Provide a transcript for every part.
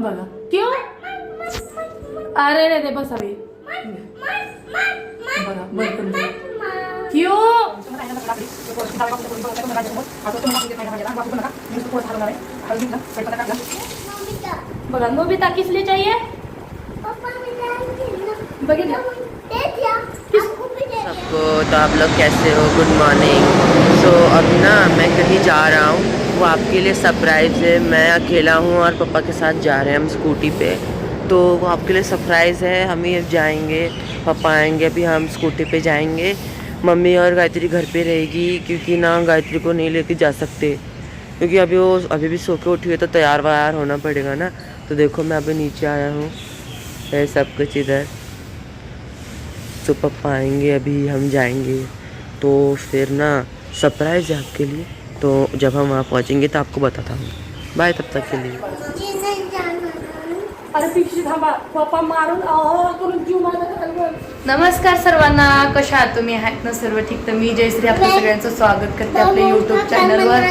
बघा. क्यों? अरे रे ते बस बंद क्यों? बघा, नोबिता किस लिए चाहिए सबको तो आप लोग कैसे हो? गुड मॉर्निंग सो अभी ना, मैं कहीं जा रहा हूँ। वो आपके लिए सरप्राइज़ है। मैं अकेला हूँ और पापा के साथ जा रहे हैं हम स्कूटी पे। तो वो आपके लिए सरप्राइज़ है। हम ही जाएँगे। पापा आएँगे, अभी हम स्कूटी पे जाएँगे। मम्मी और गायत्री घर पे रहेगी क्योंकि ना गायत्री को नहीं लेके जा सकते। क्योंकि अभी वो, अभी भी सो के उठी है तो तैयार व्यार होना पड़ेगा ना। तो देखो मैं अभी नीचे आया हूँ। है सब कुछ इधर। तो पापा आएँगे, अभी हम जाएँगे। तो फिर ना सरप्राइज़ है आपके लिए। तो जब हम वहाँ पहुँचेंगे तो आपको बताता हूँ। बाय तब तक के लिए। नमस्कार सर्वांना कशा आहात तुम्ही? आहेत ना सर्व ठीक? तर मी जयश्री आपल्या सगळ्यांचं स्वागत करते आपल्या युट्यूब चॅनलवर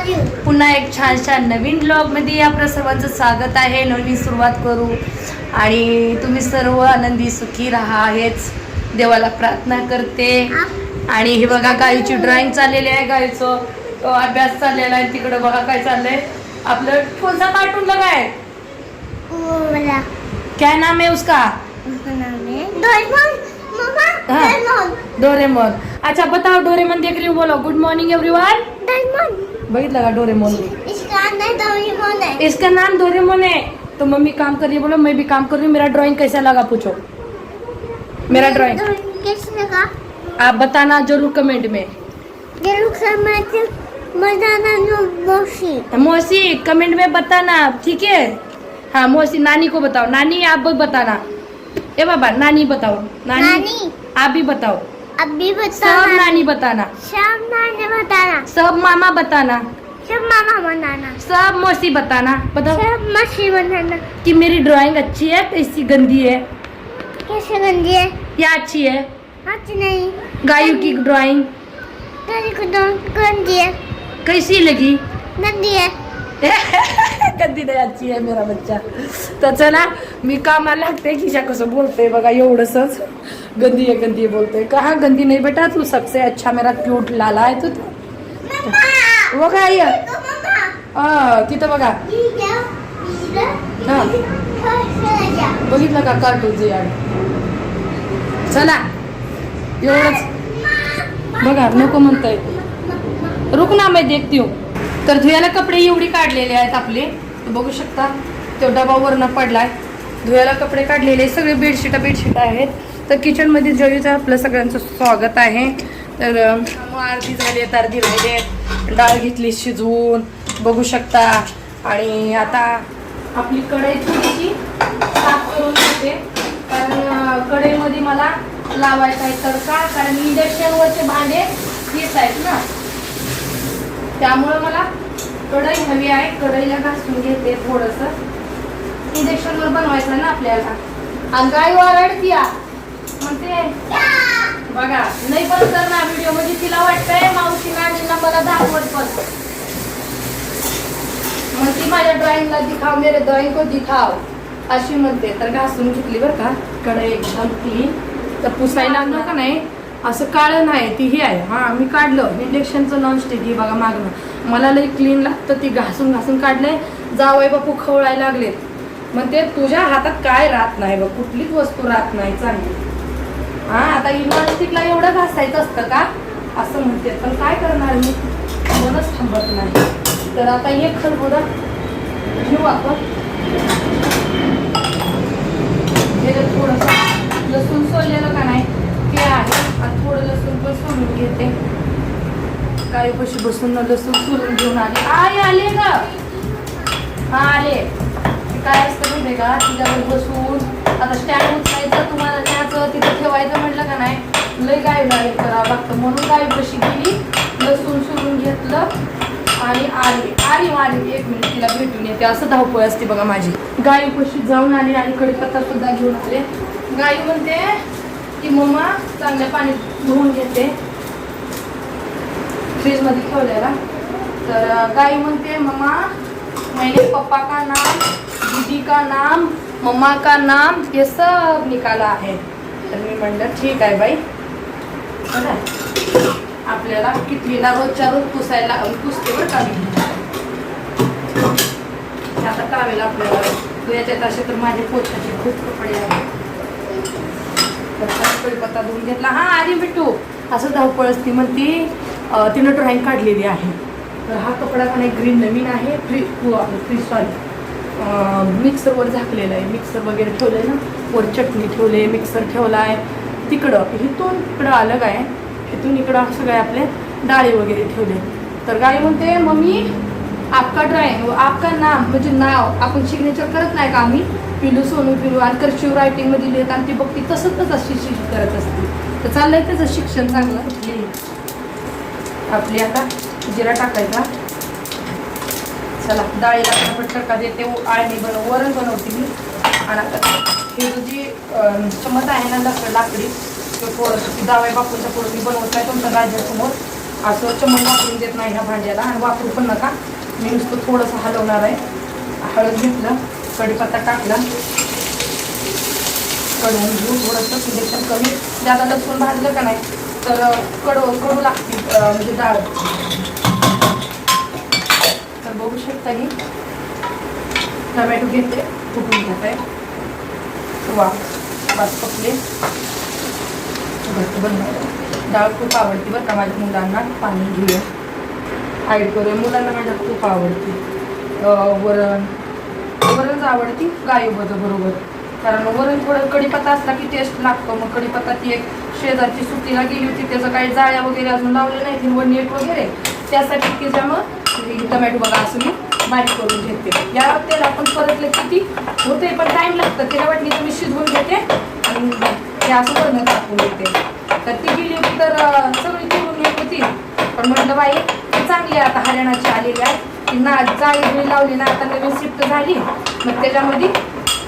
पुन्हा एक छान छान नवीन ब्लॉगमध्ये आपल्या सर्वांचं स्वागत आहे. नवीन सुरुवात करू. आणि तुम्ही सर्व आनंदी सुखी राहा. हेच देवाला प्रार्थना करते. आणि हे बघा गाईची ड्रॉइंग चाललेली आहे गाईचं. अभ्यास चाललेला आहे तिकडं बघा काय चाललंय. आपलं कोणता कार्टून लगाय क्या नाम है उसका? हाँ। डोरेमोन. अच्छा बताओ डोरेमोन देख रही हूँ बोलो. गुड मॉर्निंग एवरीवन बघितलं का डोरेमोन? इसका नाम डोरेमोन है. तो मम्मी काम कर रही है बोलो. मैं भी काम कर रही हूँ. मेरा ड्राइंग कैसा लगा पूछो. मेरा ड्राइंग किसने कहा आप बताना ज़रूर कमेंट में. ज़रूर मौसी। कमेंट में बताना ठीक है? हाँ मौसी नानी को बताओ। नानी आप भी बताना। ए बाबा नानी बताओ। नानी, नानी। आप भी बताओ। अभी सब नानी बताना। सब नानी बताना। सब मामा बताना। सब मामा बनाना सब मौसी बताना। बताओ। सब मौसी बनाना कि मेरी ड्राइंग अच्छी है कैसी गंदी है। कैसे गंदी है? या अच्छी है। अच्छी नहीं। गायों की ड्राइंग तो गंदी है। कैसी लगी? गंदी है। नाही आजची आहे मेरा बच्चा. तर चला मी कामाला लागते खिशा कसं बोलते बघा एवढंसच. गंदी आहे गंदी बोलते कहा गंदी नाही बेटा तू सबसे अच्छा मेरा क्यूट लाला आहे तू काय हा? तिथं बघा. हा. बघितलं का कार्टूनचं याड चला. एवढंच. बघा नको म्हणताय. रुक ना मैं देखती हूँ. तर धुयाला कपडे एवढी काढलेले आहेत आपले. बघू शकता तो डबा वरनं पडलाय. धुयाला कपडे काढलेले सगळे बेडशीटा बेडशीट आहेत. तर किचनमध्ये जयूचं आपलं सगळ्यांचं स्वागत आहे. तर अर्धी झाली आहेत अर्धी राहिली आहेत डाळ घेतली शिजवून. बघू शकता. आणि आता आपली कढई थोडीशी साफ करून घेते. कारण कढईमध्ये मला लावायचा आहे तर का कारण इंडक्शनवरचे भांडे हेच आहेत ना. त्यामुळं मला कढई हवी आहे. कढईला घासून घेते थोडस. इंजेक्शनवर बनवायचं ना आपल्याला. आणि गाय ओरडती म्हणते बघा नाही पण तर ना व्हिडिओमध्ये तिला वाटतंय मावशी नानीला मला दाखवत पण. मग ती माझ्या ड्रॉइंगला दिखाव मेरे ड्रॉइंग को दिखाव. अशी म्हणते. तर घासून घेतली बरं का. कढई एकदम क्लीन तर पुसायला लागलं का नाही? असं काळं नाही ती ही आहे. हां मी काढलं. इंडक्शनचं नॉनस्टिक ही बघा मागणं मला लई क्लीन लागतं ती घासून घासून काढलंय. जावई बापू खवळायला लागलेत. मग ते तुझ्या हातात काय राहत नाही बघ कुठलीच वस्तू राहत नाही चांगली. हां आता ही नॉनस्टिकला एवढं घासायचं असतं का? असं म्हणते. पण काय करणार मी? मनच थांबत नाही. तर आता हे खरबुडा घेऊ आपण. हे थोडंसं लसूण सोललेलं का नाही ते आहे आणि थोडं लसूण पण सोलून घेते सकाळी कशी बसून न लसूण सोलून घेऊन आले. आई आले का हा आले. काय असतं म्हणते का? तिच्यावर बसून. आता स्टँड उचलायचं तुम्हाला न्यायचं तिथं ठेवायचं म्हटलं का नाही? लय गाय गाय करावं लागतं. म्हणून गाय कशी गेली लसूण सोलून घेतलं आणि आली. आली आली. एक मिनिट तिला भेटून येते. असं धावपळ असते बघा माझी. गायी कशी जाऊन आली आणि कडीपत्ता सुद्धा घेऊन आले. गाई म्हणते की मम्मा चांगल्या पाण्यात धुवून घेते. फ्रीजमध्ये ठेवलेला. तर गाई म्हणते मम्मा मैंने पप्पा का नाम दीदी का नाम मम्मा का नाम हे सब निकाला आहे. तर मी म्हणलं ठीक आहे बाई. बघा आपल्याला कितवीला रोजच्या रोज पुसायला पुसते बरं का मी. आता कावेला आपल्याला तू याच्यात असे तर माझे पोचाचे खूप कपडे आहेत. तर कढीपत्ता धुवून घेतला. हा आली मिठू. असं धावपळ असती म्हणती. तिनं ड्रॉईंग काढलेली आहे. तर हा कपडा पण एक ग्रीन नवीन आहे. फ्री फ्री सॉरी मिक्सरवर झाकलेला आहे. मिक्सर वगैरे ठेवलं आहे ना? वर चटणी ठेवले मिक्सर ठेवला आहे. तिकडं इथून इकडं अलग आहे इथून इकडं सगळे आपले डाळी वगैरे ठेवले. तर गाई म्हणते मम्मी आपका ड्रॉइंग आपका नाम म्हणजे नाव आपण सिग्नेचर करत नाही का आम्ही? पिलू सोनू पिलू आणि कर्शिव रायटिंगमध्ये लिहित आणि ती बघती तसंच तसं शिक्षित करत असते. तर चाललंय त्याचं शिक्षण चांगलं. आपली आता जिरा टाकायचा. चला डाळीला फटाफट तडका देते. आळणी बनव वरण बनवते मी. आणि आता हे जो जी चमच आहे ना लाकड लाकडी तो थोडंसं जावई बापूंचा पुढे मी बनवत नाही तुमच्या राज्यासमोर असं चमच वापरून देत नाही ह्या भांड्याला आणि वापरू पण नका. मी नुसतं थोडंसं हलवणार आहे. हळद घेतलं कढीपत्ता टाकला. कढवून घेऊ थोडंसं इंजेक्शन कमी ज्यादा लसूण भाजलं का नाही तर कडू कडू लागते म्हणजे डाळ. तर बघू शकता ही. टमॅटो घेते फुटून घेत आहे वा बस पकले. घट्ट बनवायला डाळ खूप आवडते बरं का माझ्या मुलांना. पाणी घेऊया. ॲड करूया. मुलांना माझ्या खूप आवडते. वरण. वरणच आवडती. गाई बरोबर. कारण वरून थोडं कढीपत्ता असला की टेस्ट लागतो. मग कढीपत्ता ती एक शेजारची सुट्टीला गेली होती. त्याचं काही जाळ्या वगैरे अजून लावले नाही. ती नीट वगैरे. त्यासाठी त्याच्यामुळं हे टमॅटो बघा असं मी बारीक करून घेते. या तेला आपण परतलं किती? होते पण टाईम लागतं. त्याला वाटली तर मी शिजवून घेते आणि ते असं वरण टाकून घेते. तर ती गेली होती तर सगळी चिरून येत होती. पण म्हटलं बाई ती चांगली आहे. आता हरियाणाची आलेली आहे. ती ना जाळी लावली ना आता नवीन शिफ्ट झाली. मग त्याच्यामध्ये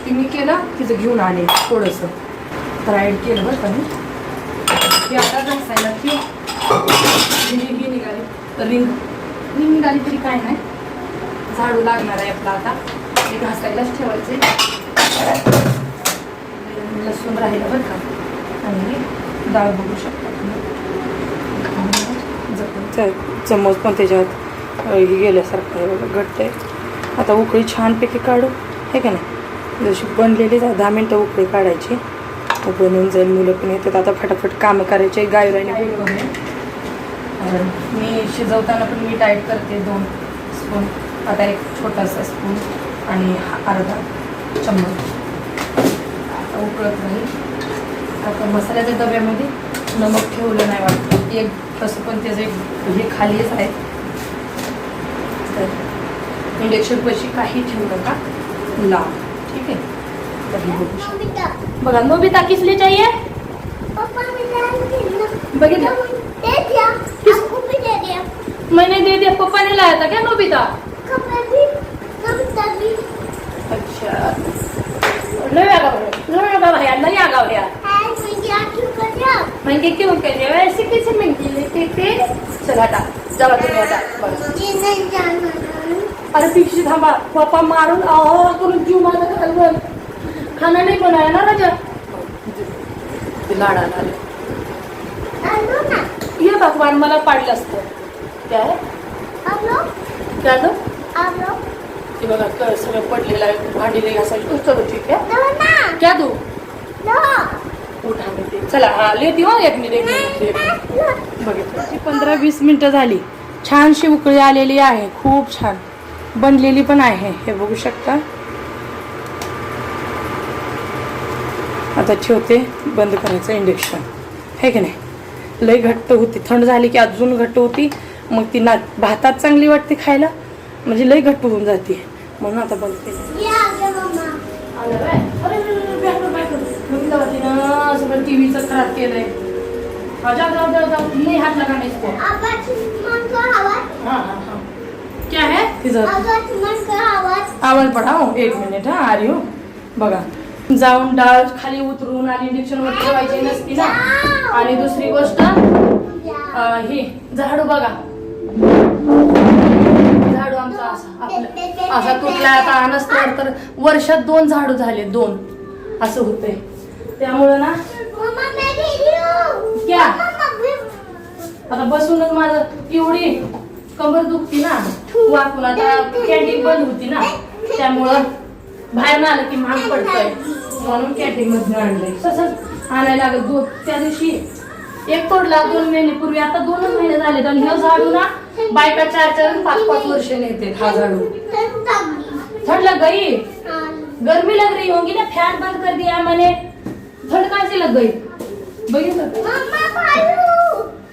की मी केलं तिचं घेऊन आले थोडंसं. फ्राईड केलं बरं का मी? आता घासायला की रिंग ही निघाली. रिंग. रिंग निघाली तरी काय नाही. झाडू लागणार आहे आपला आता. ते घासायलाच ठेवायचे. लसूण राहिलं बरं का? आणि डाळ बघू शकता चमच पण त्याच्यात हे गेल्यासारखं आहे बघा घट्ट आहे. आता उकळी छानपैकी काढू. हे का नाही? जशी बनलेली दहा मिनटं उकळी काढायची. मग बनवून जाईल मुलं पण येतात. आता फटाफट कामं करायचे. गायराने मी शिजवताना पण मी टाईट करते दोन स्पून आता एक छोटासा स्पून आणि अर्धा चम्मच. आता उकळत नाही आता मसाल्याच्या डब्यामध्ये नमक ठेवलं नाही वाटतं. एक तसं पण त्याचं एक हे खालीच आहे. तर इंडक्शन पैसे काही ठेवू नका. लाव ठीक आहे तर हे बघू शकता. नोबिता बघा नोबिता किसली चाहिए पापा मुझे बघितलं दे दिया। आपको भी दे दिया। मैंने दे दिया पप्पा ने लाया था क्या नोबिता? कपड़े भी कविता भी। अच्छा। लय आगाव आहे. लय आगाव आहे. लय आगाव आहे. है मुझे क्यों कर दिया म्हणजे क्यों केले वैसे कैसे म्हणते ते ते चला आता चला तुम्ही आता बघा मुझे नहीं जाना। अरे पिक्षी थांबा. पप्पा मारून अहो करून जीव माझा घालवल खाना नाही बनाया ना राजा? ते ना. ये भगवान मला पाडलं असतं. काय? काय दो आलो ते बघा क- सगळं पडलेलं आहे भांडी नाही घासायची चलो ठीक आहे? क्या दो. नो उठा मी ते. चला हा लेती हो एक मिनिट. बघितलं. पंधरा वीस मिनटं झाली. छानशी उकळी आलेली आहे खूप छान. बनलेली पण आहे हे बघू शकता. आता ठेवते बंद करायचं इंडक्शन हे की नाही? लय घट्ट होती. थंड झाली की अजून घट्ट होती. मग ती ना भातात चांगली वाटते खायला. म्हणजे लय घट्ट होऊन जाते. म्हणून आता बंद केलं टीव्हीचं खराब केलंय. हा, जाओ जाओ नहीं क्या है? आवाज पडाव एक मिनिट हा आर हो। बघा। जाऊन डाळ खाली उतरून आणि इंजेक्शन वर ठेवायची नसती ना? आणि दुसरी गोष्ट हे ही झाडू बघा. झाडू आमचा असा आपला असा तुटला आता आणस्तर तर वर्षात दोन झाडू झाले दोन. असं होतंय. त्यामुळं ना क्या आता बसूनच माझं एवढी कमर दुखती ना. वाकून आता कॅन्टीन बंद होती ना त्यामुळं बाहेर आलं की महाग पडतंय. म्हणून कॅन्टीन मध्ये आणलंय. तसंच आणायला लागत दोन त्या दिवशी एक तोडला दोन महिने पूर्वी. आता दोनच महिने झाले तर ह्यो झाडू ना बायका चार चार पाच पाच वर्ष नेते हा झाडू. ठंड लग गई गर्मी लग रही होगी ना फैन बंद कर दिया मैंने. ठंड कहाँ से लग गई?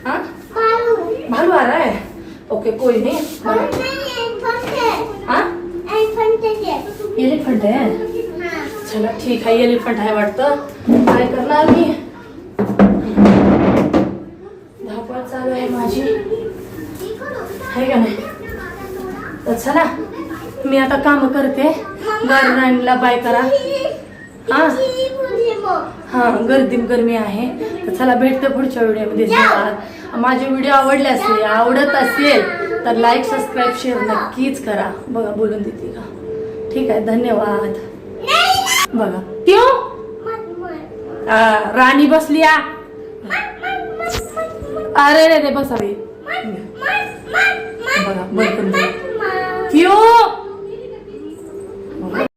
हाँ? भालू। भालू आ रहा है? ओके कोई नहीं। एलिफंट है। हाँ? एलिफंट है एलिफंट आहे हाँ। चला ठीक आहे एलिफंट आहे वाटतं काय करणार मी धावपळ चालू आहे माझी। आहे का नाही? तर चला मी आता काम करते. गार्डनला बाय करा. हा? हा गर्दी गरमी आहे. तर चला भेटते पुढच्या व्हिडिओमध्ये. धन्यवाद. माझे व्हिडिओ आवडले असेल आवडत असेल तर लाईक सबस्क्राईब शेअर नक्कीच करा. बघा बोलून देते का? ठीक आहे धन्यवाद. बघा. क्यों आ, राणी बसली अरे रे रे बस अरे बघा दे. क्यों